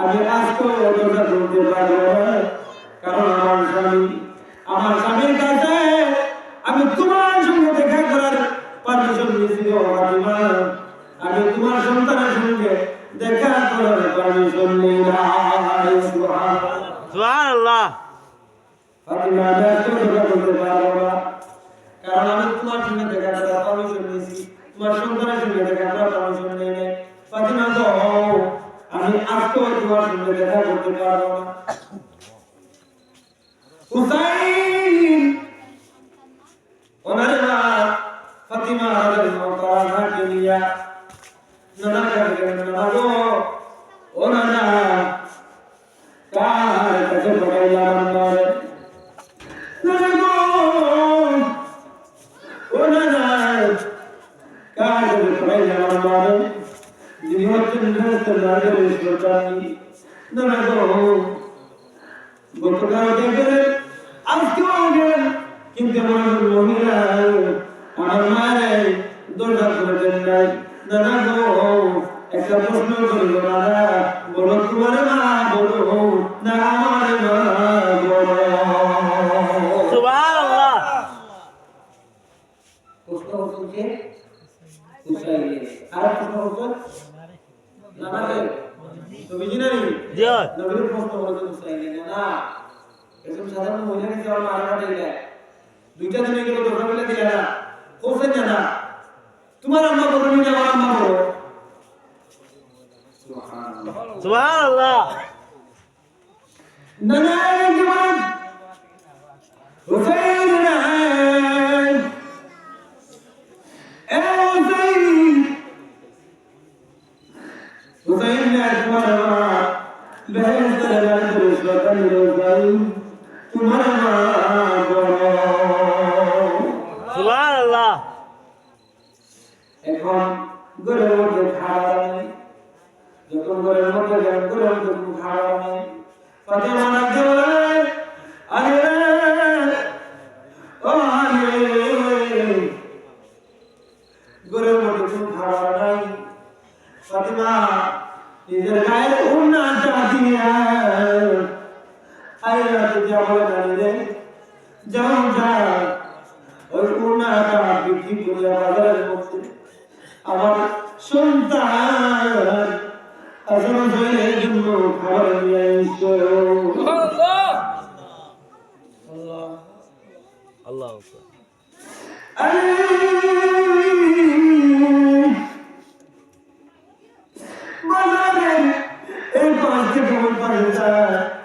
আমি আজকে দরজা খুলতে পারব কারণ স্বামী আমার স্বামীর কাছে আমি তোমার সঙ্গে দেখা করার পারমিশন নিয়েছি। আমি তোমার সন্তানের সঙ্গে দেখা করার পারমিশন নেই সুবহানাল্লাহ ফাতিমা আজকে পারব কারণ আমি তোমার সঙ্গে তোমার সন্তানের সঙ্গে দেখা আমি আজকেও তোমার সঙ্গে দেখা করতে পারব না। হুসাইন! ওনার মা ফাতিমা রাদিয়াল্লাহু তাআলা কে নিয়া নানা কাছে নানা গো, ও নানা কার কার কাছে পাঠাইলাম আমার যিনি হচ্ছেন গৃহস্থ নারীর ঈশ্বরী নানা গো গতকাল দেখবেন আজকেও গেলেন কিন্তু আমার মহিলা আমার মায়ের দরজা করে দেন নাই দাদা গো একটা প্রশ্ন করিল দাদা বলো তোমার মা বলো না আমার মা বলো সুবহানাল্লাহ প্রশ্ন হচ্ছে উসাইলে আর প্রশ্ন হচ্ছে না না তো বিজিনারি জি। নবীর প্রশ্ন হচ্ছে উসাইলে না না সাধারণ মহিলা কাছে আমার মারা কাটাই দেয় দুইটা দিনে গেলে দোকান মিলে দিলে না হোসেন না তোমার আম্মা বলো নি আমার আম্মা বলো সুবহানাল্লাহ না না না তোমার মা বেহেশত লাল পুরস্কার হোসেন তোমার মা বলো সুবহানাল্লাহ। এখন ঘরের মধ্যে খাওয়া নেই। যখন ঘরের মধ্যে ঘরের মধ্যে খাওয়া নেই। ফাতেমা ডাকতে ফাতেমা নিজের গায়ের দিয়া। যাও ওই বিক্রি বাজারের মধ্যে। আমার সন্তান আসল জন্য খাবার নিয়ে এসো আল্লাহ। আরে বাজারে এই পাঁচটি থেকে ওই পাঁচ